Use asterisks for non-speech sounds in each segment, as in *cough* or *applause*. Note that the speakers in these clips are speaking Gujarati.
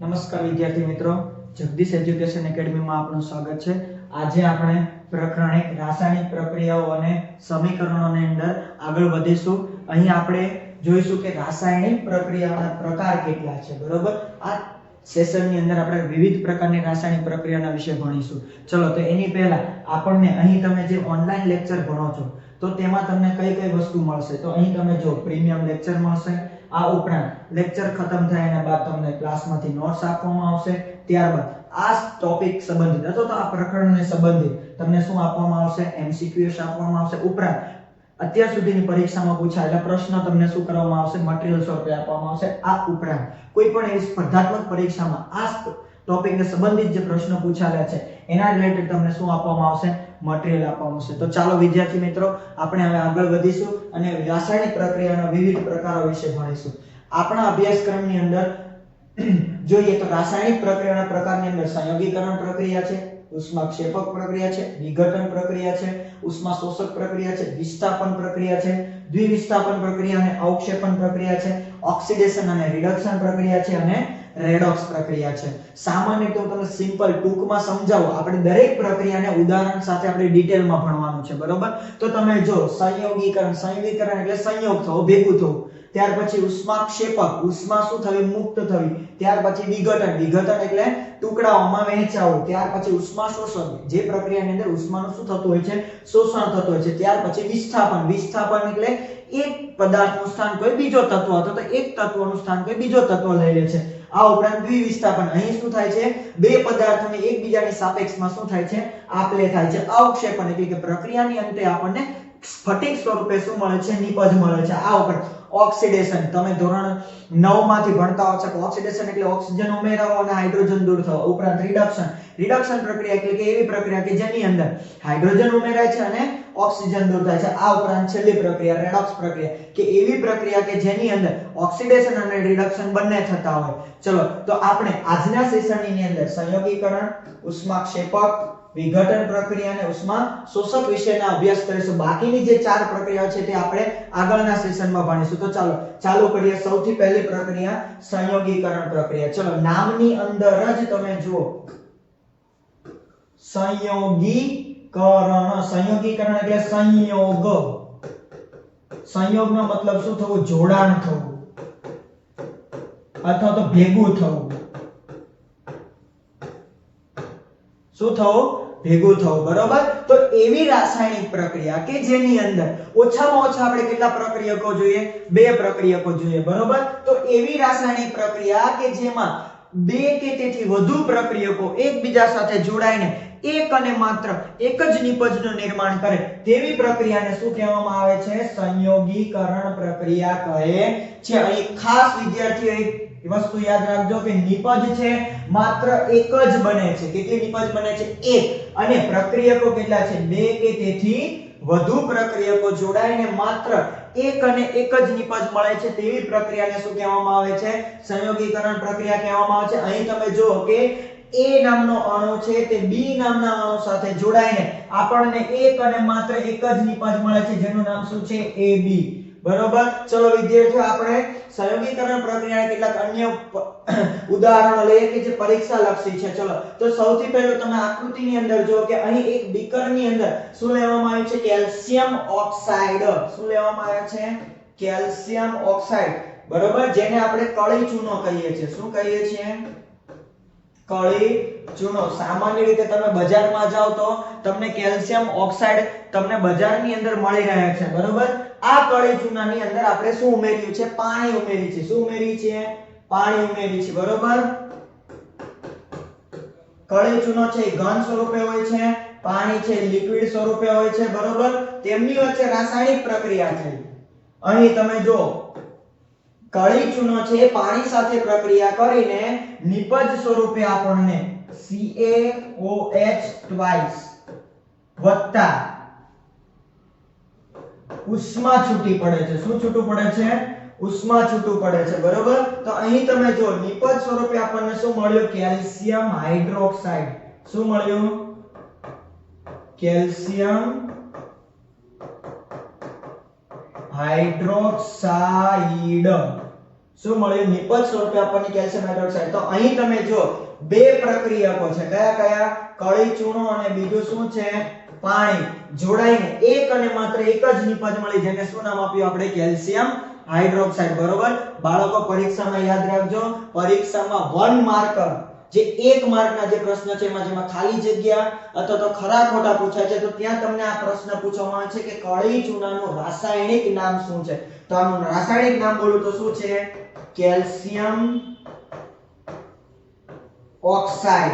નમસ્કાર વિદ્યાર્થી મિત્રો. જગદીશ એજ્યુકેશન એકેડમીમાં આપનું સ્વાગત છે. આજે આપણે પ્રકરણ એક રાસાયણિક પ્રક્રિયાઓ અને સમીકરણોની અંદર આગળ વધીશું. અહીં આપણે જોઈશું કે રાસાયણિક પ્રક્રિયાના પ્રકાર કેટલા છે, બરોબર? આ સેશનની અંદર આપણે વિવિધ પ્રકારની રાસાયણિક પ્રક્રિયાના વિશે ભણીશું. ચલો, તો એની પહેલા આપણને અહીં તમે જે ઓનલાઈન લેક્ચર ભણો છો, તો તેમાં તમને કઈ કઈ વસ્તુ મળશે? તો અહીં તમે જો પ્રીમિયમ લેક્ચર મળશે આ ઉપરાંત લેક્ચર ખતમ થાય એના બાદ તમને ક્લાસમાંથી નોટ્સ આપવામાં આવશે. ત્યારબાદ આ ટોપિક સંબંધિત અથવા તો આ પ્રકરણને સંબંધિત તમને શું આપવામાં આવશે? એમસીક્યુએસ આપવામાં આવશે. ઉપરાંત અત્યાર સુધીની પરીક્ષામાં પૂછાયેલા પ્રશ્ન તમને શું કરવામાં આવશે? મટીરિયલ સ્વરૂપે આપવામાં આવશે. આ ઉપરાંત કોઈ પણ એવી સ્પર્ધાત્મક પરીક્ષામાં આ ટોપિકને સંબંધિત જે પ્રશ્નો પૂછાયેલા છે એના રિલેટેડ તમને શું આપવામાં આવશે? મટીરિયલ આપવામાં આવશે. તો ચાલો વિદ્યાર્થી મિત્રો, આપણે હવે આગળ વધીશું અને રાસાયણિક પ્રક્રિયાના વિવિધ પ્રકારો વિશે ભણીશું. આપણા અભ્યાસક્રમની અંદર *clears throat* જોઈએ તો રાસાયણિક પ્રક્રિયાના પ્રકારની અંદર સંયોગીકરણ પ્રક્રિયા છે, ઉષ્માક્ષેપક પ્રક્રિયા છે, વિઘટન પ્રક્રિયા છે ઉષ્મા શોષક પ્રક્રિયા છે, વિસ્થાપન પ્રક્રિયા છે, દ્વિવિસ્થાપન પ્રક્રિયા અને અવક્ષેપણ પ્રક્રિયા છે, ઓક્સિડેશન અને રિડક્શન પ્રક્રિયા છે અને રેડોક્સ પ્રક્રિયા છે. સામાન્ય તો તમે સિમ્પલ ટૂંકમાં સમજાવો. આપણે દરેક પ્રક્રિયાને ઉદાહરણ સાથે આપણે ડિટેલમાં ભણવાનું છે, બરોબર? તો તમે જો સંયોગીકરણ સંયોગીકરણ એટલે સંયોગ થવો, ભેગું થવું. ત્યાર પછી ઉષ્માક્ષેપક, ઉષ્મા શું થવી? મુક્ત થવી. ત્યાર પછી વિઘટન. વિઘટન એટલે ટુકડાઓમાં વહેંચાવું. ત્યાર પછી ઉષ્મા શોષણ. જે પ્રક્રિયાની અંદર ઉષ્માનું શું થતું હોય છે? શોષણ થતું હોય છે. ત્યાર પછી વિસ્થાપન. વિસ્થાપન એટલે એક પદાર્થનું સ્થાન કોઈ બીજો તત્વ હતો તો એક તત્વનું સ્થાન કોઈ બીજો તત્વ લઈ લે છે. આ ઉપરાંત દ્વિવિસ્થાપન અહીં શું થાય છે? બે પદાર્થોને એકબીજાની સાપેક્ષમાં શું થાય છે? આપલે થાય છે. અવક્ષેપણ એટલે કે પ્રક્રિયાની અંતે આપણને સ્ફટિક સ્વરૂપે શું મળે છે? નિપજ મળે છે. આ ઉપરાંત ઓક્સિડેશન. તમે ધોરણ 9 માંથી ભણતા હો છો ઓક્સિડેશન એટલે ઓક્સિજન ઉમેરાવો અને હાઇડ્રોજન દૂર થવો. ઉપરાંત રિડક્શન રિડક્શન પ્રક્રિયા એટલે કે એવી પ્રક્રિયા કે જેની અંદર હાઇડ્રોજન ઉમેરાય છે અને ઓક્સિજન દૂર થાય છે. આ ઉપરાંત છેલ્લી પ્રક્રિયા રેડોક્સ પ્રક્રિયા, કે એવી પ્રક્રિયા કે જેની અંદર ઓક્સિડેશન અને રિડક્શન બંને થતા હોય. ચલો, તો આપણે આજના સેશનની અંદર સંયોગીકરણ, ઉષ્માક્ષેપક, વિઘટન પ્રક્રિયા ઉષ્મા શોષક વિશેના અભ્યાસ કરીશું. બાકીની જે ચાર પ્રક્રિયાઓ છે તે આપણે આગળના સેશનમાં ભણીશું. તો ચાલો, ચાલુ કરીએ સૌથી પહેલી પ્રક્રિયા, સંયોગીકરણ પ્રક્રિયા. ચલો, નામની અંદર જ તમે જુઓ. સંયોગીકરણ સંયોગીકરણ એટલે સંયોગ। સંયોગનો મતલબ શું થવું? જોડાણ થવું. અથવા તો ભેગું થવું. શું થવું? ભેગું થવું. બરોબર? તો એવી રાસાયણિક પ્રક્રિયા કે જેની અંદર ઓછામાં ઓછા આપણે કેટલા પ્રક્રિયકો જોઈએ? બે પ્રક્રિયકો જોઈએ. બરોબર? તો એવી રાસાયણિક પ્રક્રિયા કે જેમાં બે કે તેથી વધુ પ્રક્રિયકો એકબીજા સાથે જોડાઈને એક અને માત્ર એક જ નિપજનું નિર્માણ કરે. તેવી પ્રક્રિયાને શું કહેવામાં આવે છે? સંયોગીકરણ પ્રક્રિયા કહે છે. અહીં ખાસ વિદ્યાર્થીઓ એક વસ્તુ યાદ રાખજો કે નિપજ છે માત્ર એક જ બને છે. કેટલી નિપજ બને છે? એક. અને પ્રક્રિયકો કેટલા છે? બે કે તેથી વધુ પ્રક્રિયકો જોડાઈને માત્ર એક અને એક જ નિપજ મળે છે. તેવી પ્રક્રિયાને શું કહેવામાં આવે છે? સંયોગીકરણ પ્રક્રિયા કહેવામાં આવે છે. અહીં તમે જુઓ કે A નામનો અણુ છે તે બી નામના અણુ સાથે જોડાઈને આપણને એક અને માત્ર એક જ નિપજ મળે છે, જેનું નામ શું છે? AB બરોબર? ચલો વિદ્યાર્થીઓ, આપણે સંયોગીકરણ પ્રક્રિયાના કેટલાક અન્ય ઉદાહરણો લઈએ કે જે પરીક્ષા લક્ષી છે. ચલો, તો સૌથી પહેલું તમે આકૃતિની અંદર જુઓ કે અહીં એક બીકરની અંદર શું લેવામાં આવ્યું છે? Calcium oxide. શું લેવામાં આવ્યું છે? Calcium oxide. બરોબર? જેને આપણે કળી ચૂનો કહીએ છીએ. શું કહીએ છીએ? કળી ચૂનો. સામાન્ય રીતે તમે બજારમાં જાઓ તો તમને કેલ્શિયમ ઓક્સાઇડ તમને બજારની અંદર મળી રહ્યા છે. બરોબર? આ કળી ચૂનાની અંદર આપણે શું ઉમેર્યું છે? પાણી ઉમેરી છે. શું ઉમેરી છે? પાણી ઉમેરી છે. બરોબર? કળી ચૂનો છે ઘન સ્વરૂપે હોય છે. પાણી છે લિક્વિડ સ્વરૂપે હોય છે. બરોબર? તેમની વચ્ચે રાસાયણિક પ્રક્રિયા છે. અહીં તમે જો કળી ચૂનો છે, પાણી સાથે પ્રક્રિયા કરીને નિપજ સ્વરૂપે આપણને CaOH ટ્વાઇસ વત્તા ઉષ્મા છૂટી પડે છે. શું છૂટું પડે છે? ઉષ્મા છૂટું પડે છે. બરોબર? તો અહીં તમે જો નિપજ સ્વરૂપે આપણને શું મળ્યું? Calcium hydroxide. શું મળ્યું? Calcium hydroxide. શું મળ્યું? નિપજ સ્વરૂપે આપણને કેલ્શિયમ હાઇડ્રોક્સાઇડ. તો અહીં તમે જો બે પ્રક્રિયકો છે. કયા કયા? કળી, ચૂનો અને બીજું શું છે? પાણી. જોડાઈને એક અને માત્ર એક જ નિપજ મળી, જેને શું નામ આપ્યું? આપણે કેલ્શિયમ હાઇડ્રોક્સાઇડ. બરોબર? બાળકો, પરીક્ષામાં યાદ રાખજો. પરીક્ષામાં વન માર્કર જે એક માર્કના જે પ્રશ્ન છે એમાં જેમાં ખાલી જગ્યા અથવા તો ખરા ખોટા પૂછાય છે, તો ત્યાં તમને આ પ્રશ્ન પૂછવામાં આવે છે કે કળી ચૂનાનું રાસાયણિક નામ શું છે? તો આનું રાસાયણિક નામ બોલું તો શું છે? Calcium oxide.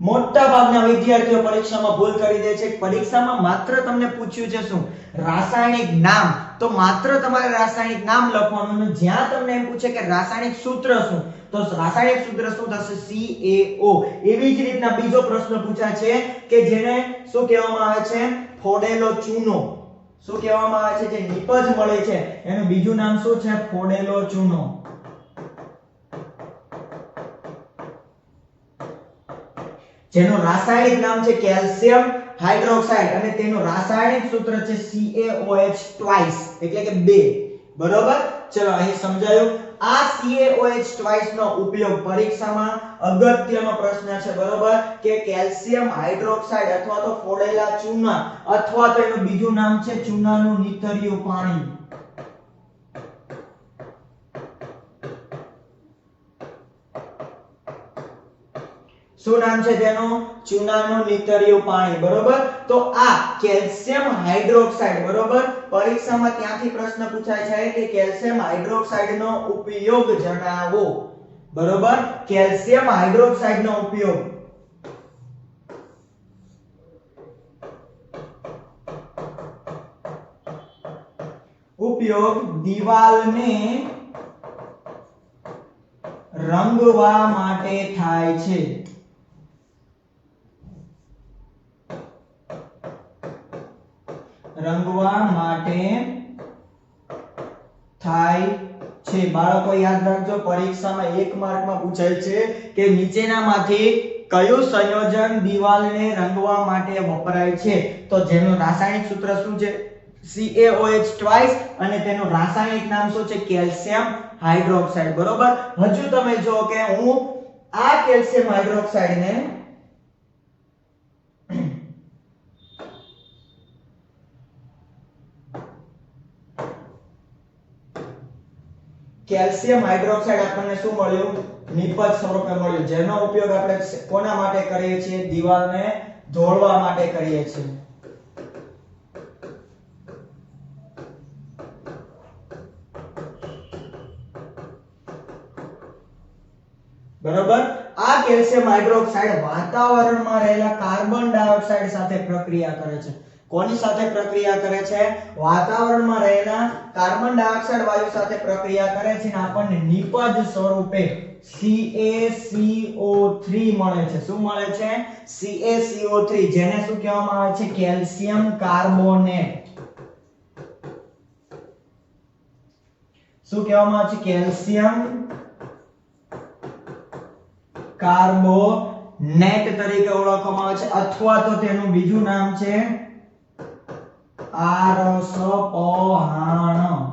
મોટા ભાગના વિદ્યાર્થીઓ પરીક્ષામાં ભૂલ કરી દે છે. પરીક્ષામાં માત્ર તમને પૂછ્યું છે શું? રાસાયણિક નામ. તો માત્ર તમારે રાસાયણિક નામ લખવાનું જ્યાં તમને એમ પૂછે કે રાસાયણિક સૂત્ર શું, તો રાસાયણિક સૂત્ર શું થશે? CaO એવી જ રીતના બીજો પ્રશ્ન પૂછા છે કે જેને શું કહેવામાં આવે છે? ફોડેલો ચૂનો શું કહેવામાં આવે છે? જે નિપજ મળે છે. એનું બીજું નામ શું છે? ફોડેલો ચૂનો જેનું રાસાયણિક નામ છે કેલ્શિયમ હાઇડ્રોક્સાઇડ અને તેનું રાસાયણિક સૂત્ર છે CaOH ટ્વાઇસ એટલે કે બે. બરોબર? ચલો, અહીં સમજાયું. આ CaOH ટ્વાઇસ નો ઉપયોગ પરીક્ષામાં અગત્યનો પ્રશ્ન છે, બરોબર? કે કેલ્શિયમ હાઇડ્રોક્સાઇડ અથવા તો ફોડેલા ચૂના અથવા તો એનું બીજું નામ છે ચૂનાનું નીતર્યું પાણી. શું નામ છે તેનું? ચૂનાનું નીતર્યું પાણી, બરોબર? તો આ કેલ્શિયમ હાઇડ્રોક્સાઇડ, બરોબર? પરીક્ષામાં ત્યાંથી પ્રશ્ન પૂછાય છે કે કેલ્શિયમ હાઇડ્રોક્સાઇડનો ઉપયોગ જણાવો, બરોબર? કેલ્શિયમ હાઇડ્રોક્સાઇડનો ઉપયોગ. ઉપયોગ દિવાલને રંગવા માટે થાય છે. રંગવા માટે થાય છે. બાળકો, યાદ રાખજો, પરીક્ષામાં એક માર્કમાં પૂછાય છે કે નીચેનામાંથી કયું સંયોજન દિવાલને રંગવા માટે વપરાય છે. તો જેનું રાસાયણિક સૂત્ર શું છે? CaOH twice અને તેનું રાસાયણિક નામ શું છે? Calcium hydroxide. બરોબર? હજુ તમે જો કે હું આ કેલ્શિયમ હાઇડ્રોક્સાઇડને કેલ્શિયમ હાઇડ્રોક્સાઇડ આપણને શું મળ્યું? નિપજ સ્વરૂપે મળ્યું. જેનો ઉપયોગ આપણે કોના માટે કરીએ છીએ? દિવાલને ધોળવા માટે કરીએ છીએ. બરોબર? આ કેલ્શિયમ હાઇડ્રોક્સાઇડ વાતાવરણમાં રહેલા કાર્બન ડાયોક્સાઇડ સાથે પ્રક્રિયા કરે છે. કોની સાથે પ્રક્રિયા કરે છે? વાતાવરણમાં રહેલા કાર્બન ડાયોક્સાઇડ વાયુ સાથે પ્રક્રિયા કરે છે અને આપણને નિપજ સ્વરૂપે CaCO3 મળે છે. શું મળે છે? CaCO3 જેને શું કહેવામાં આવે છે? Calcium carbonate. શું કહેવામાં આવે છે? કેલ્શિયમ કાર્બોનેટ તરીકે ઓળખવામાં આવે છે. અથવા તો તેનું બીજું નામ છે આરસ પહાણ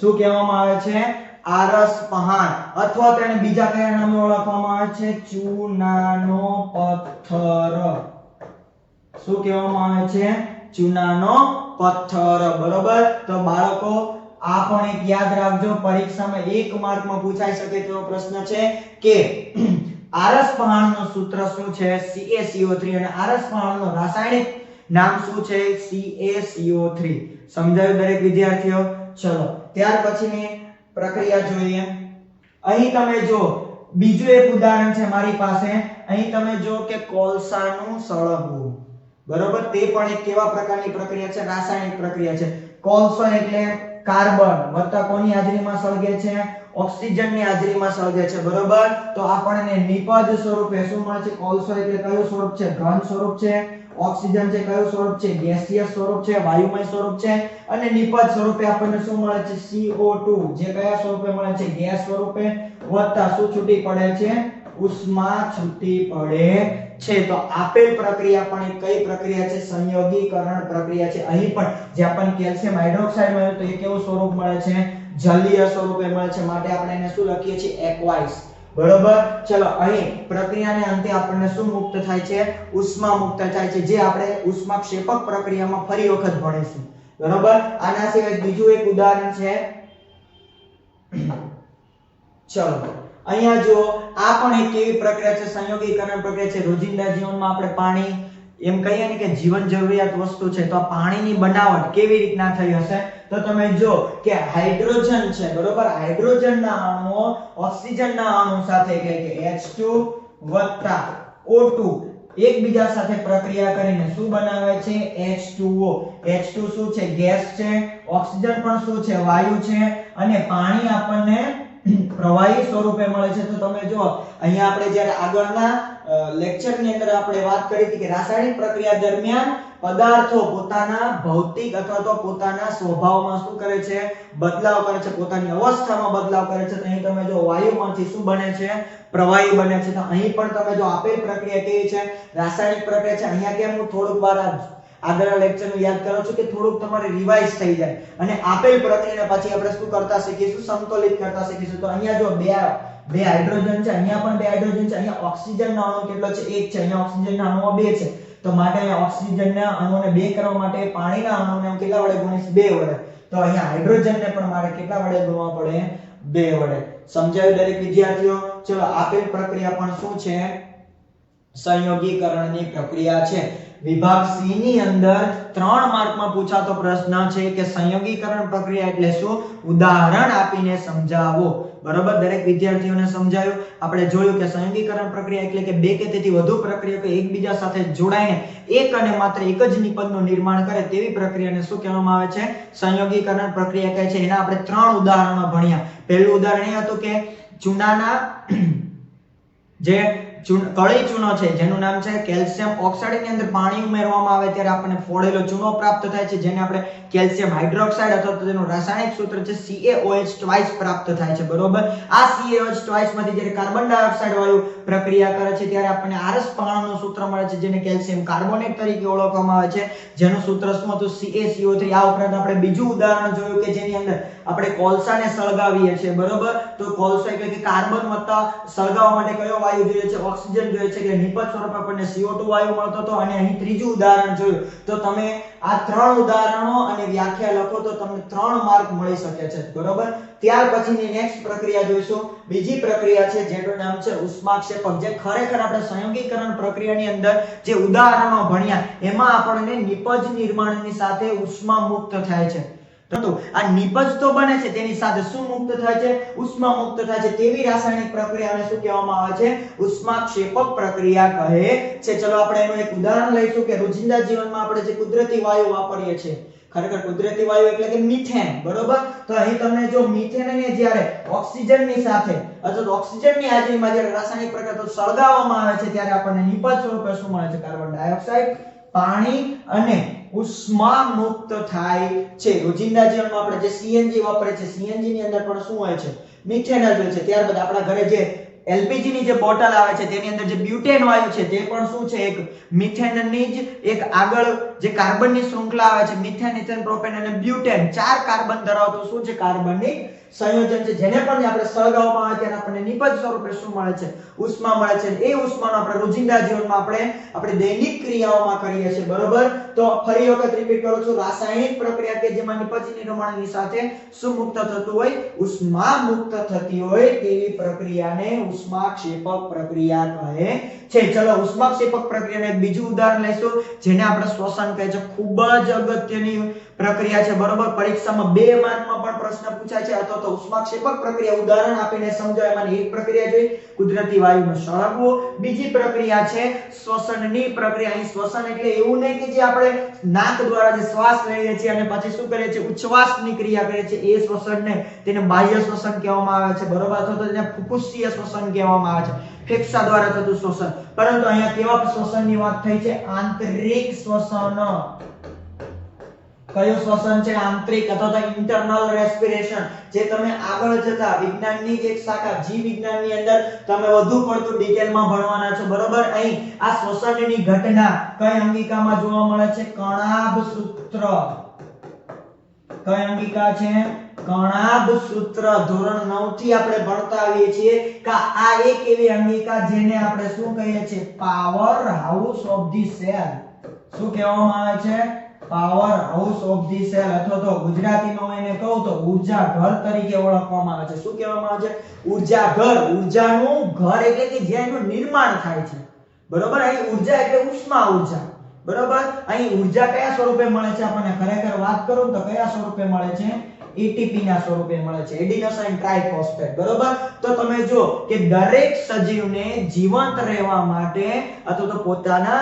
શું કહેવામાં આવે છે? આરસ પહાણ અથવા તેને બીજા કયા નામે ઓળખવામાં આવે છે? ચૂનાનો પથ્થર. શું કહેવામાં આવે છે? ચૂનાનો પથ્થર. બરોબર? તો બાળકો, આ પણ એક યાદ રાખજો. પરીક્ષામાં એક માર્કમાં પૂછાઈ શકે તેવો પ્રશ્ન છે કે આરસ પહાણનું સૂત્ર શું છે? CaCO3 અને આરસ પહાણનો રાસાયણિક નામ શું છે? CaCO3 સમજાયું દરેક વિદ્યાર્થીઓ? ચલો, ત્યાર પછીની પ્રક્રિયા જોઈએ. અહીં તમે જો, બીજું એક ઉદાહરણ છે મારી પાસે. અહીં તમે જો કે કોલસાનું સળગવું. બરોબર? તે પણ એક કેવા પ્રકારની પ્રક્રિયા છે? રાસાયણિક પ્રક્રિયા છે. કોલસો એટલે કાર્બન. વત્તા કોની હાજરીમાં સળગે છે? ઓક્સિજનની હાજરીમાં સળગે છે. બરોબર? તો આપણને નિપજ સ્વરૂપે શું મળે છે? કોલસો એટલે કયું સ્વરૂપ છે? ઘન સ્વરૂપ છે. ઓક્સિજન છે કયો સ્વરૂપ છે? ગેસિયસ સ્વરૂપ છે, વાયુમય સ્વરૂપ છે અને નિપજ સ્વરૂપે આપણને શું મળે છે? CO2 જે કયા સ્વરૂપે મળે છે? ગેસ સ્વરૂપે વત્તા શું છૂટી પડે છે? ઉષ્મા છૂટી પડે છે. તો આપેલ પ્રક્રિયા પણ એક કઈ પ્રક્રિયા છે? સંયોગીકરણ પ્રક્રિયા છે. અહીં પણ જે આપણને કેલ્શિયમ હાઇડ્રોક્સાઇડ મળ્યું તો એ કેવું સ્વરૂપ મળે છે? જલીય સ્વરૂપે મળે છે. માટે આપણે એને શું લખીએ છીએ? એક્વાઇસ બરોબર? ચલો, અહીં પ્રક્રિયાને અંતે આપણને શું મુક્ત થાય છે? ઉષ્મા મુક્ત થાય છે, જે આપણે ઉષ્માક્ષેપક પ્રક્રિયામાં ફરી વખત ભણીશું. બરોબર? આના સિવાય બીજું એક ઉદાહરણ છે. ચલો, અહીંયા જો આ પણ એક કેવી પ્રક્રિયા છે? સંયોગીકરણ પ્રક્રિયા છે. રોજિંદા જીવનમાં આપણે પાણી એમ કહીએ ને કે જીવન જરૂરિયાત વસ્તુ છે, તો આ પાણીની બનાવટ કેવી રીતના થઈ હશે? તો તમે જો કે હાઇડ્રોજન છે, બરોબર? હાઇડ્રોજનના અણુઓ ઓક્સિજનના અણુ સાથે કહે કે H2 O2 એકબીજા સાથે પ્રક્રિયા કરીને શું બનાવે છે? H2O H2 શું છે? ગેસ છે, ઓક્સિજન પણ શું છે? વાયુ છે. અને પાણી આપણને પ્રવાહી સ્વરૂપે મળે છે. તો તમે જો, અહીંયા આપણે જ્યારે આગળના લેક્ચરની અંદર આપણે વાત કરી હતી કે રાસાયણિક પ્રક્રિયા દરમિયાન પદાર્થો પોતાના ભૌતિક અથવા તો પોતાના સ્વભાવમાં શું કરે છે? બદલાવ કરે છે. પોતાની અવસ્થામાં બદલાવ કરે છે. તો અહીં તમે જો વાયુમાંથી શું બને છે? પ્રવાહી બને છે. તો અહીં પણ તમે જો આપેલ પ્રક્રિયા કેવી છે? રાસાયણિક પ્રક્રિયા છે. અહીંયા કેમ હું થોડુંક વાર આગળના લેક્ચરનું યાદ કરો છો કે થોડુંક તમારે રિવાઇઝ થઈ જાય. અને આપેલ પ્રક્રિયાને પછી આપણે શું કરતા શીખીશું? સંતુલિત કરતા શીખીશું. તો અહીંયા જો બે બે હાઇડ્રોજન છે, અહીંયા પણ બે હાઇડ્રોજન છે, અહીંયા ઓક્સિજનનો અણુ કેટલો છે? એક છે, અહીંયા ઓક્સિજનના અણુઓ બે છે. તો માટે અહીંયા ઓક્સિજનના અણુને બે કરવા માટે પાણીના અણુને કેટલા વડે ગુણીશ? બે વડે. તો અહીંયા હાઇડ્રોજનને પણ મારે કેટલા વડે ગુણવા પડે? બે વડે. સમજાયું દરેક વિદ્યાર્થીઓ? ચલો, આપેલ પ્રક્રિયા પણ શું છે? સંયોગીકરણની પ્રક્રિયા છે. વિભાગ સી ની અંદર ત્રણ માર્કમાં પૂછાતો પ્રશ્ન છે કે સંયોગીકરણ પ્રક્રિયા એટલે શું? ઉદાહરણ આપીને સમજાવો. બરોબર? દરેક વિદ્યાર્થીઓને સમજાયું. આપણે જોયું કે સંયોગીકરણ પ્રક્રિયા એટલે કે બે કે તેથી વધુ પ્રક્રિયકો એકબીજા સાથે જોડાઈને એક અને માત્ર એક જ નિપજનું નિર્માણ કરે તેવી પ્રક્રિયાને શું કહેવામાં આવે છે? સંયોગીકરણ પ્રક્રિયા કહે છે. એના આપણે ત્રણ ઉદાહરણો ભણ્યા. પહેલું ઉદાહરણ એ હતું કે ચૂનાના જે કળી ચૂનો છે, જેનું નામ છે કેલ્શિયમ ઓક્સાઇડની અંદર પાણી ઉમેરવામાં આવે ત્યારે આપણને ફોડેલો ચૂનો પ્રાપ્ત થાય છે, જેને આપણે કેલ્શિયમ હાઇડ્રોક્સાઇડ અથવા તો તેનું રાસાયણિક સૂત્ર છે CaOH ટ્વાઇસ પ્રાપ્ત થાય છે, બરોબર? આ CaOH ટ્વાઇસમાંથી જ્યારે કાર્બન ડાયોક્સાઇડ વાયુ પ્રક્રિયા કરે છે, ત્યારે આપણને આરસ પાણીનું સૂત્ર મળે છે, જેને કેલ્શિયમ કાર્બોનેટ તરીકે ઓળખવામાં આવે છે, જેનું સૂત્ર શું હતું? CaCO3 આ ઉપરાંત આપણે બીજું ઉદાહરણ જોયું કે જેની અંદર આપણે કોલસાને સળગાવીએ છીએ, બરોબર? તો કોલસો એટલે કે કાર્બન વત્તા સળગાવવા માટે કયો વાયુ જોઈએ છે? ઓક્સિજન જોઈએ છે એટલે નિપજ સ્વરૂપે આપણને CO2 વાયુ મળતો હતો અને અહીં ત્રીજું ઉદાહરણ જોયું. તો તમે આ ત્રણ ઉદાહરણો અને વ્યાખ્યા લખો તો તમને ત્રણ માર્ક મળી શકે છે, બરોબર? ત્યાર પછીની નેક્સ્ટ પ્રક્રિયા જોઈશું. બીજી પ્રક્રિયા છે, જેનું નામ છે ઉષ્માક્ષેપક, જે ખરેખર આપણે સંયોગીકરણ પ્રક્રિયાની અંદર જે ઉદાહરણો ભણ્યા, એમાં આપણને નિપજ નિર્માણની સાથે ઉષ્મા મુક્ત થાય છે. પરંતુ આ નિપજ તો બને છે, તેની સાથે શું મુક્ત થાય છે? ઉષ્મા મુક્ત થાય છે તેવી રાસાયણિક પ્રક્રિયાને શું કહેવામાં આવે છે? ઉષ્માક્ષેપક પ્રક્રિયા કહે છે. ચલો આપણે એનું એક ઉદાહરણ લઈશું કે રોજિંદા જીવનમાં આપણે જે કુદરતી વાયુ વાપરીએ છીએ, ખરેખર કુદરતી વાયુ એટલે કે મિથેન, બરોબર? તો અહીં તમને જો મિથેનને જ્યારે ઓક્સિજનની સાથે અથવા ઓક્સિજનની હાજરીમાં જ્યારે રાસાયણિક પ્રક્રિયા સળગાવવામાં આવે છે, ત્યારે આપણને નિપજ સ્વરૂપે શું મળે છે? Carbon dioxide. પાણી અને ઉષ્મા મુક્ત થાય છે. રોજિંદા જીવનમાં આપણે જે સીએનજી વાપરે છે સીએનજી ની અંદર પણ શું હોય છે? મિથેન જ હોય છે. ત્યારબાદ આપણા ઘરે જે એલપીજી ની જે બોટલ આવે છે, તેની અંદર જે બ્યુટેન વાયુ છે, તે પણ શું છે? એક મિથેનની જ એક આગળ જે કાર્બનની શૃંખલા આવે છે, મિથેન, ઇથેન, પ્રોપેન અને બ્યુટેન, ચાર કાર્બન ધરાવતું શું છે? કાર્બનિક સંયોજન છે, જેને પણ આપણે સળગાવવામાં આવે ત્યારે આપણને નિપજ સ્વરૂપે શું મળે છે? ઉષ્મા મળે છે. એ ઉષ્માનો આપણે રોજિંદા જીવનમાં આપણે આપણે દૈનિક ક્રિયાઓમાં કરીએ છીએ, બરોબર? તો ફરી વખત રિપીટ કરું છું, રાસાયણિક પ્રક્રિયા કે જેમાં નિપજ નિર્માણની સાથે શું મુક્ત થતું હોય? ઉષ્મા મુક્ત થતી હોય તેવી પ્રક્રિયાને ઉષ્માક્ષેપક પ્રક્રિયા કહે છે. ચલો ઉષ્માક્ષેપક પ્રક્રિયાનું એક બીજું ઉદાહરણ લઈશું, જેને આપણે શ્વસન કહે છે. ખૂબ જ અગત્યની પ્રક્રિયા છે, બરોબર? પરીક્ષામાં બે માર્કમાં પણ પ્રશ્ન પૂછાય છે. અથવા તો ઉષ્માક્ષેપક પ્રક્રિયા ઉદાહરણ આપીને સમજાય. એમાંની એક પ્રક્રિયા જોઈ કુદરતી વાયુનો સળગવો. બીજી પ્રક્રિયા છે, શ્વસનની પ્રક્રિયા. અહીં શ્વસન એટલે એવું નહીં કે જે આપણે નાક દ્વારા જે શ્વાસ લઈએ છીએ અને પછી શું કરીએ છીએ? ઉચ્છવાસની ક્રિયા કરીએ છીએ. એ શ્વસનને તેને બાહ્ય શ્વસન કહેવામાં આવે છે. બરોબર? અથવા તો તેને ફુફુસીય શ્વસન કહેવામાં આવે છે. ફેફસા દ્વારા થતું શ્વસન. પરંતુ અહીંયા કેવા શ્વસનની વાત થઈ છે? આંતરિક શ્વસન. કયું શ્વસન છે? આંતરિક અથવા તો ઇન્ટરનલ રેસ્પિરેશન જે તમે આગળ જતા વિજ્ઞાનની એક શાખા જીવ વિજ્ઞાનની અંદર તમે વધુ પડતું ડિટેલમાં ભણવાના છો. બરોબર? અહીં આ શ્વસનની ઘટના કઈ અંગિકામાં જોવા મળે છે? કણાભ સૂત્ર. કઈ અંગિકા છે? કણાભ સૂત્ર ધોરણ 9 થી આપણે ભણતા આવીએ છીએ કે આ એક એવી અંગિકા જેને આપણે શું કહીએ છીએ? Power house of the cell શું કહેવામાં આવે છે? Power house of the cell અથવા તો ગુજરાતીમાં હું એને કહું તો ઊર્જા ઘર તરીકે ઓળખવામાં આવે છે. શું કહેવામાં આવે છે? ઊર્જા ઘર. ઊર્જાનું ઘર એટલે કે જ્યાં એનું નિર્માણ થાય છે. બરોબર? અહીં ઊર્જા એટલે ઉષ્મા ઊર્જા. બરોબર? અહીં ઊર્જા કયા સ્વરૂપે મળે છે? આપણને ખરેખર વાત કરું તો કયા સ્વરૂપે મળે છે? એટીપી ના સ્વરૂપે મળે છે. એડિનોસાઇન ટ્રાઇફોસ્ફેટ બરોબર? તો તમે જો કે દરેક સજીવને જીવંત રહેવા માટે અથવા તો પોતાના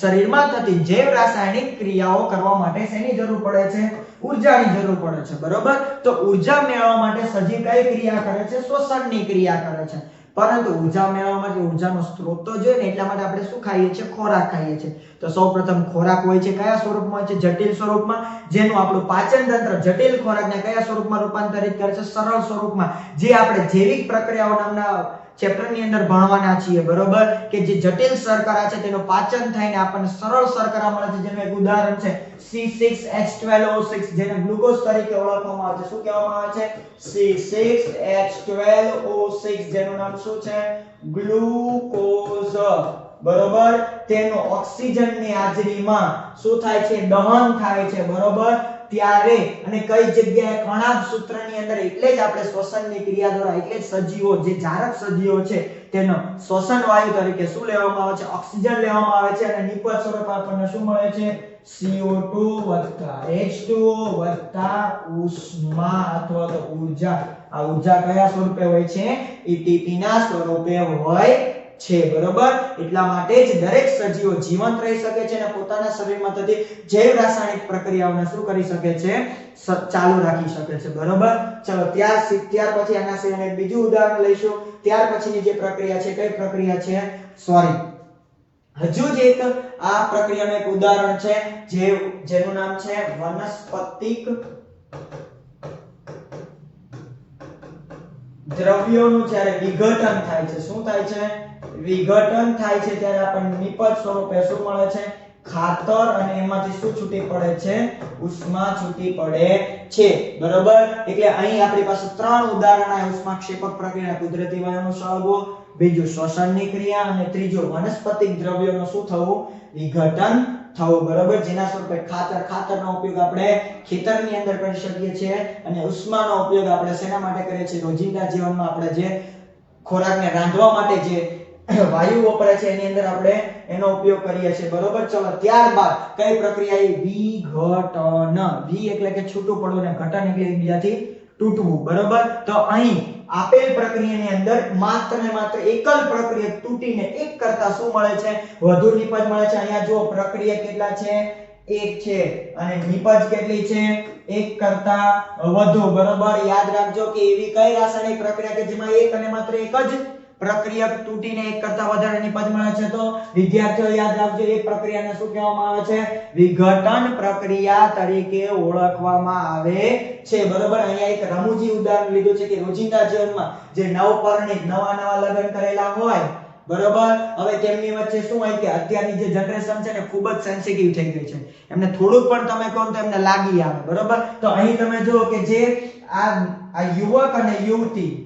શરીરમાં થતી જૈવ રાસાયણિક ક્રિયાઓ કરવા માટે શેની જરૂર પડે છે? ઉર્જાની જરૂર પડે છે, બરોબર? તો ઊર્જા મેળવવા માટે સજીવ કઈ ક્રિયા કરે છે? શ્વસનની ક્રિયા કરે છે. પરંતુ ઊર્જા મેળવવા માટે ઉર્જાનો સ્ત્રોત તો જોઈએ ને એટલા માટે આપણે શું ખાઈએ છીએ? ખોરાક ખાઈએ છીએ. તો સૌપ્રથમ ખોરાક હોય છે કયા સ્વરૂપમાં? હોય છે જટિલ સ્વરૂપમાં, જેનું આપણું પાચન તંત્ર જટિલ ખોરાકને કયા સ્વરૂપમાં રૂપાંતરિત કરે છે? સરળ સ્વરૂપમાં. જે આપણે જૈવિક પ્રક્રિયાઓ નામના ચેપ્ટરની અંદર ભણવાના છીએ, બરોબર? કે જે જટિલ શર્કરા છે તેનું પાચન થઈને આપણને સરળ શર્કરા મળે છે. જેનું એક ઉદાહરણ છે C6H12O6 જેને ગ્લુકોઝ તરીકે ઓળખવામાં આવે છે. શું કહેવામાં આવે છે? C6H12O6 જેનું નામ શું છે? ગ્લુકોઝ. બરોબર? તેનો ઓક્સિજનની હાજરીમાં શું થાય છે? દહન થાય છે. બરોબર? ત્યારે અને કઈ જગ્યાએ કણાભ સૂત્રની અંદર એટલે જ આપણે શ્વસનની ક્રિયા દ્વારા એટલે સજીવો, જે જારક સજીવો છે, તેનો શ્વસન વાયુ તરીકે શું લેવામાં આવે છે? ઓક્સિજન લેવામાં આવે છે અને નિપજ સ્વરૂપે આપણને શું મળે છે? CO2 H2O ઉષ્મા અથવા તો ઊર્જા. આ ઊર્જા કયા સ્વરૂપે હોય છે? ETP ના સ્વરૂપે હોય છે, બરોબર? એટલા માટે જ દરેક સજીવો જીવંત રહી શકે છે અને પોતાના શરીરમાં થતી જૈવ રાસાયણિક પ્રક્રિયાઓને શું કરી શકે છે? ચાલુ રાખી શકે છે, બરોબર? ચલો, ત્યાર ત્યાર પછી આના સિવાય બીજું ઉદાહરણ લઈશું. ત્યાર પછીની જે પ્રક્રિયા છે, કઈ પ્રક્રિયા છે? સોરી હજુ જ એક આ પ્રક્રિયાનું એક ઉદાહરણ છે, જે, જેનું નામ છે વનસ્પતિક દ્રવ્યોનું જ્યારે વિઘટન થાય છે, શું થાય છે? વિઘટન થાય છે ત્યારે આપણને નિપજ સ્વરૂપે શું મળે છે. ખાતર અને એમાંથી શું છૂટી પડે છે? ઉષ્મા છૂટી પડે છે. બરોબર? એટલે અહીં આપણી પાસે ત્રણ ઉદાહરણ આ ઉષ્માક્ષેપક પ્રક્રિયા, કુદરતી વાયુનો સળગવો બીજું શ્વસનની ક્રિયા અને ત્રીજો વનસ્પતિક દ્રવ્યોનું શું થવું? વિઘટન થવું. બરોબર? જેના સ્વરૂપે ખાતર, ખાતરનો ઉપયોગ આપણે ખેતરની અંદર કરી શકીએ છીએ અને ઉષ્માનો ઉપયોગ આપણે શેના માટે કરીએ છીએ? રોજિંદા જીવનમાં આપણે જે ખોરાકને રાંધવા માટે જે વાયુ વપરાય છે, એની અંદર આપણે એનો ઉપયોગ કરીએ છીએ. બરોબર? ચલો, ત્યારબાદ કઈ પ્રક્રિયા? એ વિઘટન. વિ એટલે કે છૂટું પડવું અને ઘટન એટલે એકબીજાથી તૂટવું. બરોબર? તો અહીં આપેલ પ્રક્રિયાની અંદર માત્ર ને માત્ર એકલ પ્રક્રિયા તૂટીને એક કરતા શું મળે છે? વધુ નિપજ મળે છે. અહીંયા જો પ્રક્રિયા કેટલા છે? એક છે. અને નિપજ કેટલી છે? એક કરતા વધુ. બરોબર? યાદ રાખજો કે એવી કઈ રાસાયણિક પ્રક્રિયા કે જેમાં એક અને માત્ર એક જ પ્રક્રિયા તૂટીને એક કરતા વધારાની પદ મળે છે તો વિદ્યાર્થીઓ યાદ રાખજો, એ પ્રક્રિયાને શું કહેવામાં આવે છે? વિઘટન પ્રક્રિયા તરીકે ઓળખવામાં આવે છે. બરોબર? અહીંયા એક રમૂજી ઉદાહરણ લીધું છે કે રોજિંદા જીવનમાં જે નવપરણિત, નવા નવા લગ્ન કરેલા હોય, બરોબર? હવે તેમની વચ્ચે શું હોય કે અત્યારની જે જનરેશન છે ને, ખૂબ જ સેન્સિટિવ થઈ ગઈ છે. એમને થોડુંક પણ તમે કહો તો એમને લાગી આવે, બરોબર? તો અહીં તમે જુઓ કે જે આ આ યુવક અને યુવતી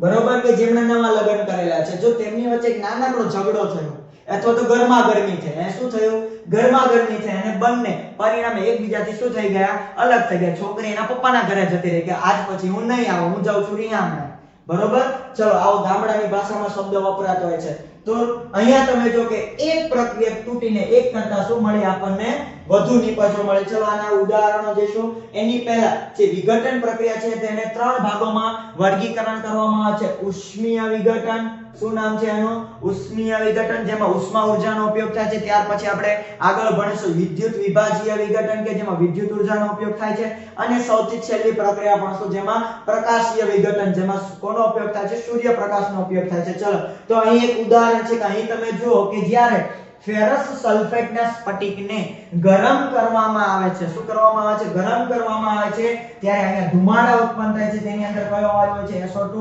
બરોબર કે જેમણે નવા લગ્ન કરેલા છે? જો તેમની વચ્ચે એક નાનકડો ઝઘડો થયો, અથવા તો ગરમા ગરમી થઈ અને શું થયું? ગરમા ગરમી થઈ અને બંને પરિણામે એકબીજાથી શું થઈ ગયા? અલગ થઈ ગયા. છોકરી એના પપ્પાના ઘરે જતી રહી કે આજ પછી હું નહીં આવું, હું જાઉં છું રિયામાં બરોબર? ચલો, આવો ગામડાની ભાષામાં શબ્દ વપરાતો હોય છે. તો અહીંયા તમે જો કે એક પ્રક્રિયક તૂટીને એક કરતા શું મળી? આપણને વધુ નિપજો મળે. ચલો આના ઉદાહરણો જોઈશું. એની પહેલા જે વિઘટન પ્રક્રિયા છે તેને ત્રણ ભાગોમાં વર્ગીકરણ કરવામાં આવે છે. ઉષ્મીય વિઘટન, શું નામ છે એનું? ઉષ્મીય વિઘટન, જેમાં ઉષ્મા ઉર્જાનો ઉપયોગ થાય છે. ત્યાર પછી આપણે આગળ ભણીશું. વિદ્યુત વિભાજીય વિઘટન કે જેમાં વિદ્યુત ઉર્જાનો ઉપયોગ થાય છે. અને સૌથી છેલ્લી પ્રક્રિયા ભણશું, જેમાં પ્રકાશીય વિઘટન, જેમાં કોનો ઉપયોગ થાય છે? સૂર્યપ્રકાશનો ઉપયોગ થાય છે. ચલો, તો અહીં એક ઉદાહરણ છે કે અહીં તમે જુઓ કે જ્યારે ફેરસ સલ્ફેટના સ્ફટિકને ગરમ કરવામાં આવે છે, શું કરવામાં આવે છે? ગરમ કરવામાં આવે છે, ત્યારે અહીંયા ધુમાડા ઉત્પન્ન થાય છે. તેની અંદર કયો વાયુ હોય છે? SO2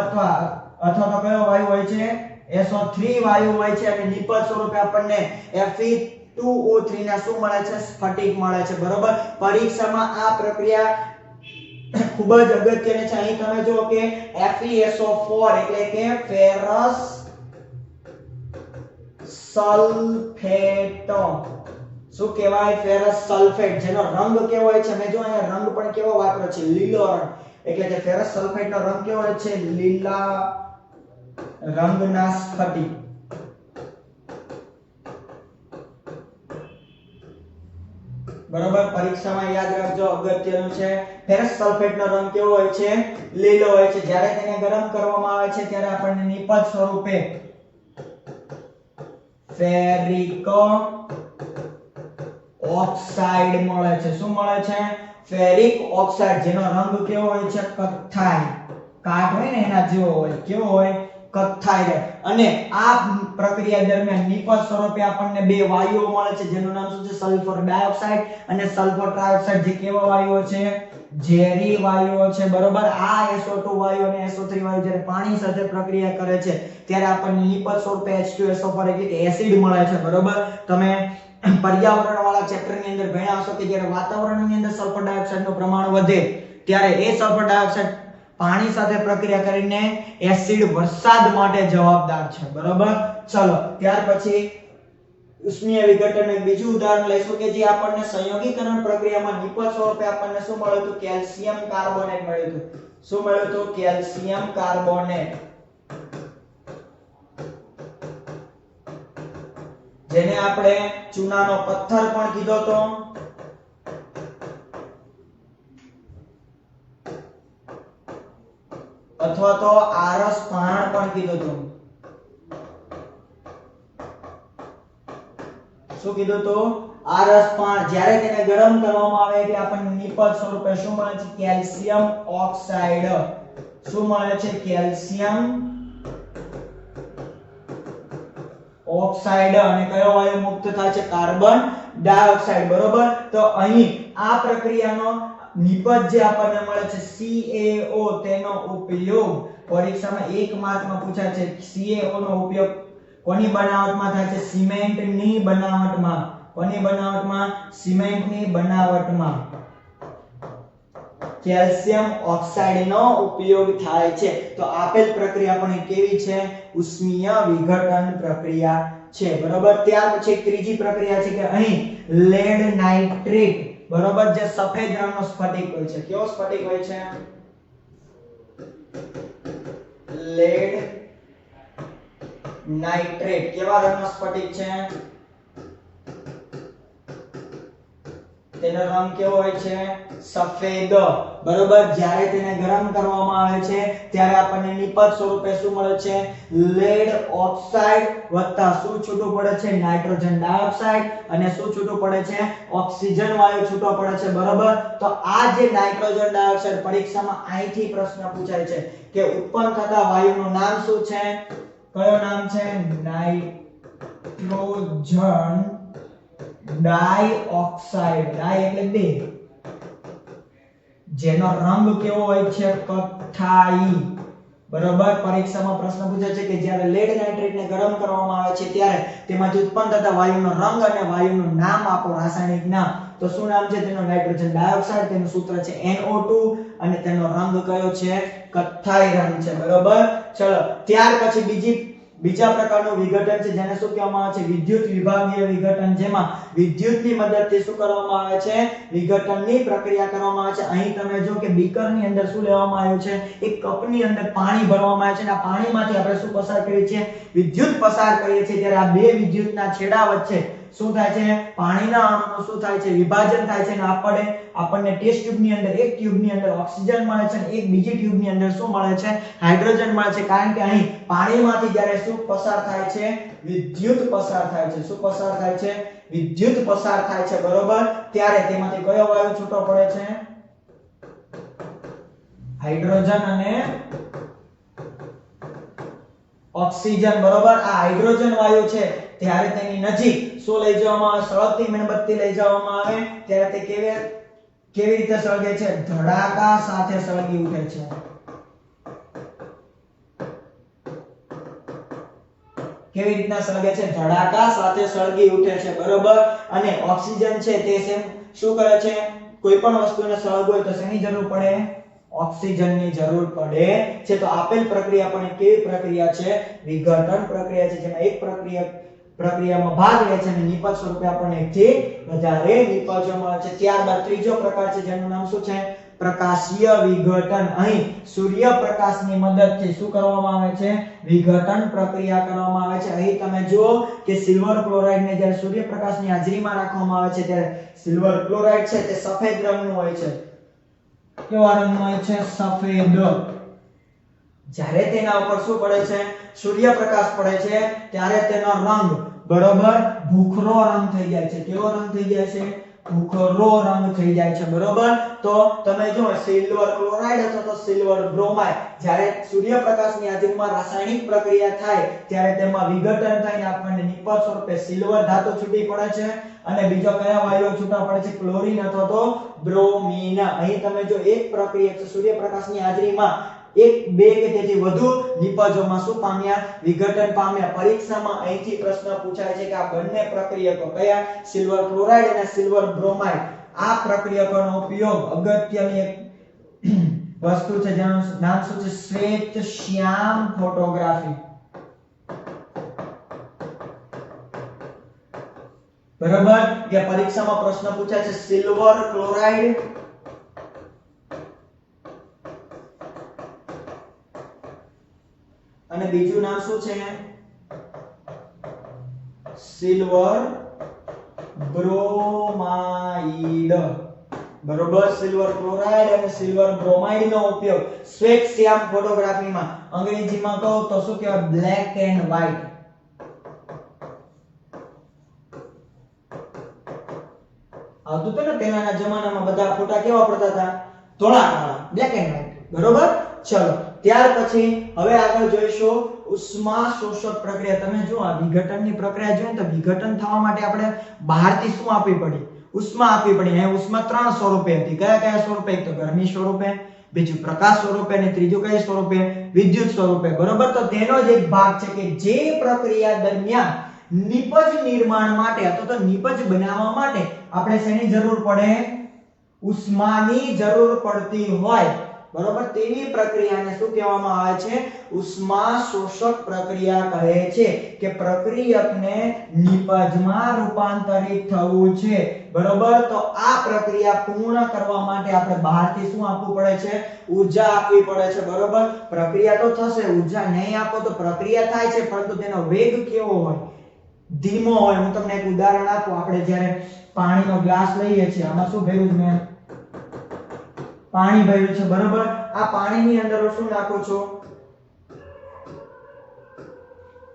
અથવા અથવા તો કયો વાયુ હોય છે? SO3 વાયુ હોય છે અને નિપજ સ્વરૂપે આપણને Fe2O3 ના શું મળે છે? સ્ફટિક મળે છે. બરોબર? પરીક્ષામાં આ પ્રક્રિયા ખૂબ જ અગત્યની છે. અહીં તમે જુઓ કે FeSO4 એટલે કે ફેરસ સલ્ફેટ શું કહેવાય? ફેરસ સલ્ફેટ, જેનો રંગ કેવો હોય છે? મેં જો અહીંયા રંગ પણ કેવો વાપર્યો છે? લીલો રંગ એટલે કે ફેરસ સલ્ફેટનો રંગ કેવો હોય છે? લીલા રંગના સ્ફટિક. બરોબર? પરીક્ષામાં યાદ રાખજો, અગત્યનું છે. ફેરસ સલ્ફેટનો રંગ કેવો હોય છે? લીલો હોય છે. જ્યારે તેને ગરમ કરવામાં આવે છે, ત્યારે આપણને નિપજ સ્વરૂપે ફેરિક ઓક્સાઇડ મળે છે. શું મળે છે? ફેરિક ઓક્સાઇડ, જેનો રંગ કેવો હોય છે? કથ્થાઈ. કાટ હોય ને એના જેવો હોય, કેવો હોય? કથ્થાઈ રહે. અને આ પ્રક્રિયા દરમિયાન નિપજ સ્વરૂપે આપણને બે વાયુઓ મળે છે, જેનું નામ શું છે? સલ્ફર ડાયોક્સાઇડ અને સલ્ફર ટ્રાયોક્સાઇડ જે કેવા વાયુઓ છે? ઝેરી વાયુઓ છે. બરોબર? આ SO2 વાયુ અને SO3 વાયુ જ્યારે પાણી સાથે પ્રક્રિયા કરે છે, ત્યારે આપણને નિપજ સ્વરૂપે H2SO4 એટલે કે એસિડ મળે છે. બરોબર? તમે પર્યાવરણ વાળા ચેપ્ટરની અંદર ભણ્યા હશો કે જ્યારે વાતાવરણની અંદર સલ્ફર ડાયોક્સાઇડનું પ્રમાણ વધે, ત્યારે એ સલ્ફર ડાયોક્સાઇડ પાણી સાથે પ્રક્રિયા કરીને એસિડ વરસાદ માટે જવાબદાર છે. બરોબર? ચલો, ત્યાર પછી ઉષ્મીય વિઘટન એક બીજું ઉદાહરણ લઈશું કે જે આપણને સંયોગીકરણ પ્રક્રિયામાં નિપજ સ્વરૂપે આપણને શું મળ્યું હતું? કેલ્શિયમ કાર્બોનેટ મળ્યું હતું. શું મળ્યું હતું? Calcium carbonate. જેને આપણે ચૂનાનો પથ્થર પણ કીધો તો? અથવા તો આરસ પાણ પણ કીધું હતું શું કીધું હતું આરસ પાણ જ્યારે તેને ગરમ કરવામાં આવે કે આપણને નિપજ સ્વરૂપે શું મળે છે? Calcium oxide. શું મળે છે? Calcium oxide. અને કયો વાયુ મુક્ત થાય છે? Carbon dioxide. બરોબર? તો અહીં આ પ્રક્રિયાનો નિપજ જે આપણને મળે છે CaO તેનો ઉપયોગ પરીક્ષામાં એક માર્કમાં પૂછાય છે CaO નો ઉપયોગ કોની બનાવટમાં થાય છે, સિમેન્ટની બનાવટમાં. કોની બનાવટમાં? સિમેન્ટની બનાવટમાં. કેલ્શિયમ ઓક્સાઇડનો ઉપયોગ થાય છે. તો આપેલ પ્રક્રિયા પણ કેવી છે? ઉષ્મીય વિઘટન પ્રક્રિયા છે. બરોબર? ત્યાર પછી ત્રીજી પ્રક્રિયા છે કે અહીં લેડ નાઇટ્રેટ બરોબર જે સફેદ રંગનો સ્ફટિક હોય છે. કેવો સ્ફટિક હોય છે? લેડ નાઇટ્રેટ કેવા રંગનો સ્ફટિક છે? તેનો રંગ કેવો હોય છે? સફેદ. બરોબર? જ્યારે તેને ગરમ કરવામાં આવે છે, ત્યારે આપણને નિપજ સ્વરૂપે શું મળે છે? લેડ ઓક્સાઇડ વત્તા શું છૂટું પડે છે? Nitrogen dioxide. અને શું છૂટું પડે છે? ઓક્સિજન વાયુ છૂટો પડે છે, બરોબર? તો આ જે નાઇટ્રોજન ડાયોક્સાઇડ પરીક્ષામાં અહીંથી પ્રશ્ન પૂછાય છે કે ઉત્પન્ન થતા વાયુનું નામ શું છે? કયો નામ છે? Nitrogen dioxide. ડાય એટલે બે. જેનો રંગ કેવો હોય છે કથ્થાઈ બરોબર? પરીક્ષામાં પ્રશ્ન પૂછાય છે કે જ્યારે લેડ નાઇટ્રેટને ગરમ કરવામાં આવે છે, ત્યારે તેમાંથી ઉત્પન્ન થતા વાયુનો રંગ અને વાયુનું નામ આપો રાસાયણિક નામ. તો શું નામ છે? તેનો નાઇટ્રોજન ડાયોક્સાઇડ, તેનું સૂત્ર છે NO2 અને તેનો રંગ કયો છે? કથ્થાઈ રંગ છે, બરોબર? ચલો, ત્યાર પછી બીજી બીજા પ્રકારનું વિઘટન છે, જેને શું કહેવામાં આવે છે? વિદ્યુત વિભાગીય વિઘટન, જેમાં વિદ્યુતની મદદથી શું કરવામાં આવે છે? વિઘટનની પ્રક્રિયા કરવામાં આવે છે. અહીં તમે જો કે બીકરની અંદર શું લેવામાં આવ્યું છે? એક કપની અંદર પાણી ભરવામાં આવે છે અને આ પાણીમાંથી આપણે શું પસાર કરીએ છીએ? વિદ્યુત પસાર કરીએ છીએ. ત્યારે આ બે વિદ્યુતના છેડા વચ્ચે શું થાય છે? પાણીના અણુનું શું થાય છે? વિભાજન થાય છે અને આપણે આપણને ટેસ્ટ ટ્યુબની અંદર, એક ટ્યુબની અંદર ઓક્સિજન મળે છે અને એક બીજી ટ્યુબની અંદર શું મળે છે? હાઇડ્રોજન મળે છે. કારણ કે અહીં પાણીમાંથી જ્યારે શું પસાર થાય છે? વિદ્યુત પસાર થાય છે. શું પસાર થાય છે? વિદ્યુત પસાર થાય છે. બરોબર? ત્યારે તેમાંથી કયો વાયુ છૂટો પડે છે? હાઇડ્રોજન અને ઓક્સિજન બરોબર? આ હાઇડ્રોજન વાયુ છે. ત્યારે તેની નજીક શું લઈ જવામાં આવે? સળગતી મીણબત્તી લઈ જવામાં આવે. ત્યારે તે કેવી કેવી રીતે સળગે છે? ધડાકા સાથે સળગી ઉઠે છે. કેવી રીતના સળગે છે? ધડાકા સાથે સળગી ઉઠે છે, બરોબર? અને ઓક્સિજન છે તે સેમ શું કરે છે? કોઈ પણ વસ્તુને સળગ હોય તો શેની જરૂર પડે? ઓક્સિજનની જરૂર પડે છે. તો આપેલ પ્રક્રિયા પણ કેવી પ્રક્રિયા છે? વિઘટન પ્રક્રિયા છે, જેમાં એક પ્રક્રિયા પ્રક્રિયામાં ભાગ લે છે અને નિપજ સ્વરૂપે આપણને એકથી વધારે નિપજો મળે છે, ત્યારબાદ ત્રીજો પ્રકાર છે, જેનું નામ શું છે? પ્રકાશીય વિઘટન. અહીં સૂર્યપ્રકાશની મદદથી શું કરવામાં આવે છે? વિઘટન પ્રક્રિયા કરવામાં આવે છે. અહીં તમે જુઓ કે સિલ્વર ક્લોરાઇડને જ્યારે સૂર્યપ્રકાશની હાજરીમાં રાખવામાં આવે છે, ત્યારે સિલ્વર ક્લોરાઇડ છે તે સફેદ રંગનું હોય છે. કેવા રંગનું હોય છે? સફેદ. જ્યારે તેના ઉપર શું પડે છે? સૂર્યપ્રકાશ પડે છે, ત્યારે તેનો રંગ બરોબર ભૂખરો રંગ થઈ જાય છે. કેવો રંગ થઈ જાય છે? ભૂખરો રંગ થઈ જાય છે, બરોબર? તો તમે જો સિલ્વર ક્લોરાઇડ હતો તો સિલ્વર બ્રોમાઇડ જ્યારે સૂર્યપ્રકાશની હાજરીમાં રાસાયણિક પ્રક્રિયા થાય, ત્યારે તેમાં વિઘટન થઈને આપણને નિપજ સ્વરૂપે સિલ્વર ધાતુ છૂટી પડે છે અને બીજો કયા વાયુઓ છૂટા પડે છે? ક્લોરીન અથવા તો બ્રોમિન અહીં તમે જો એક પ્રક્રિયા સૂર્યપ્રકાશની હાજરીમાં એક, બે કે તેથી વધુ નિપજોમાં શું પામ્યા? વિઘટન પામ્યા. પરીક્ષામાં અહીંથી પ્રશ્ન પૂછાય છે કે આ બંને પ્રક્રિયકો કયા? સિલ્વર ક્લોરાઇડ અને સિલ્વર બ્રોમાઇડ. આ પ્રક્રિયકોનો ઉપયોગ અગત્યની એક વસ્તુ છે, જેનું નામ શું છે? શ્વેત શ્યામ ફોટોગ્રાફી. બરાબર? કે પરીક્ષામાં પ્રશ્ન પૂછાય છે, સિલ્વર ક્લોરાઇડ અને બીજું નામ શું છે? Silver bromide. બરોબર? સિલ્વર ક્લોરાઇડ અને સિલ્વર બ્રોમાઇડ નો ઉપયોગ. શ્વેત શ્યામ ફોટોગ્રાફીમાં અંગ્રેજીમાં કહો તો શું કહેવાય? Black and white. આવતું હતું ને પહેલાના જમાનામાં બધા ફોટા કેવા પડતા હતા? ધોળા કાળા. Black and white. બરોબર? ચલો. ત્યાર પછી હવે આગળ જોઈશું ઉષ્મા શોષક પ્રક્રિયા. તમે જો આ વિઘટનની પ્રક્રિયા જોઈએ તો વિઘટન થવા માટે આપણે બહારથી શું આપવી પડી? ઉષ્મા આપવી પડી. અહીંયા ઉષ્મા ત્રણ સ્વરૂપે હતી. કયા કયા સ્વરૂપે? એક તો ગરમી સ્વરૂપે, બીજું પ્રકાશ સ્વરૂપે અને ત્રીજું કયા સ્વરૂપે? વિદ્યુત સ્વરૂપે. બરોબર? તો તેનો જ એક ભાગ છે કે જે પ્રક્રિયા દરમિયાન નિપજ નિર્માણ માટે અથવા તો નિપજ બનાવવા માટે આપણે શેની જરૂર પડે? ઉષ્માની જરૂર પડતી હોય. બરોબર? તેવી પ્રક્રિયાને શું કહેવામાં આવે છે? ઉષ્મા શોષક પ્રક્રિયા કહે છે કે પ્રક્રિયકને નિપજમાં રૂપાંતરિત થવું છે. બરોબર? તો આ પ્રક્રિયા પૂર્ણ કરવા માટે આપણે બહારથી શું આપવું પડે છે? ઊર્જા આપવી પડે છે. બરોબર? પ્રક્રિયા તો થશે. ઊર્જા નહીં આપો તો પ્રક્રિયા થાય છે, પરંતુ તેનો વેગ કેવો હોય? ધીમો હોય. હું તમને એક ઉદાહરણ આપું. આપણે જ્યારે પાણીનો ગ્લાસ લઈએ છીએ, આમાં શું ભેરું મેં? પાણી ભર્યું છે, બરોબર? આ પાણીની અંદર શું નાખો છો?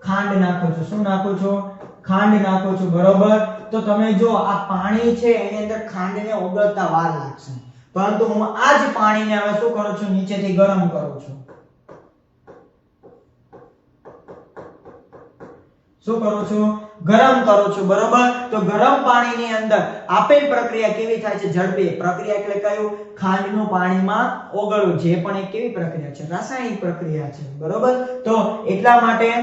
ખાંડ નાખો છો. શું નાખો છો? ખાંડ નાખો છો, બરોબર? તો તમે જો, આ પાણી છે, એની અંદર ખાંડને ઓગળતા વાર લાગશે. પરંતુ હું આ જ પાણીને હવે શું કરું છું? નીચેથી ગરમ કરું છું. શું કરો છો? ગરમ કરો છો, બરોબર? તો ગરમ પાણીની અંદર આપેલ પ્રક્રિયા કેવી થાય છે? ઝડપી. પ્રક્રિયા એટલે કયું? ખાંડનું પાણીમાં ઓગળવું. જે પણ એક કેવી પ્રક્રિયા છે? રાસાયણિક પ્રક્રિયા છે. બરોબર? તો એટલા માટે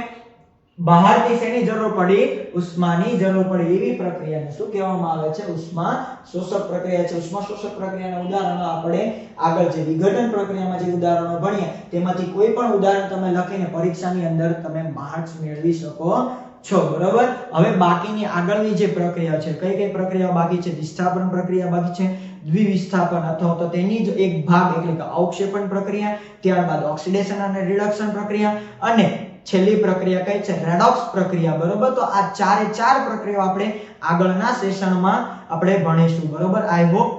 બહારથી શેની જરૂર પડી? ઉષ્માની જરૂર પડી. એવી પ્રક્રિયાને શું કહેવામાં આવે છે? ઉષ્મા શોષક પ્રક્રિયા છે. ઉષ્મા શોષક પ્રક્રિયાના ઉદાહરણો આપણે આગળ જે વિઘટન પ્રક્રિયામાં જે ઉદાહરણો ભણ્યા તેમાંથી કોઈ પણ ઉદાહરણ તમે લખીને પરીક્ષાની અંદર તમે માર્ક્સ મેળવી શકો. છો, બરોબર? હવે બાકીની આગળની જે પ્રક્રિયા છે, કઈ કઈ પ્રક્રિયા બાકી છે? વિસ્થાપન પ્રક્રિયા બાકી છે, દ્વિવિસ્થાપન અથવા તો તેની જ એક ભાગ એટલે કે અવક્ષેપણ પ્રક્રિયા, ત્યારબાદ ઓક્સિડેશન અને રિડક્શન પ્રક્રિયા અને છેલ્લી પ્રક્રિયા કઈ છે? રેડોક્સ પ્રક્રિયા, બરોબર? તો આ ચારે ચાર પ્રક્રિયાઓ આપણે આગળના સેશનમાં આપણે ભણીશું, બરોબર? I hope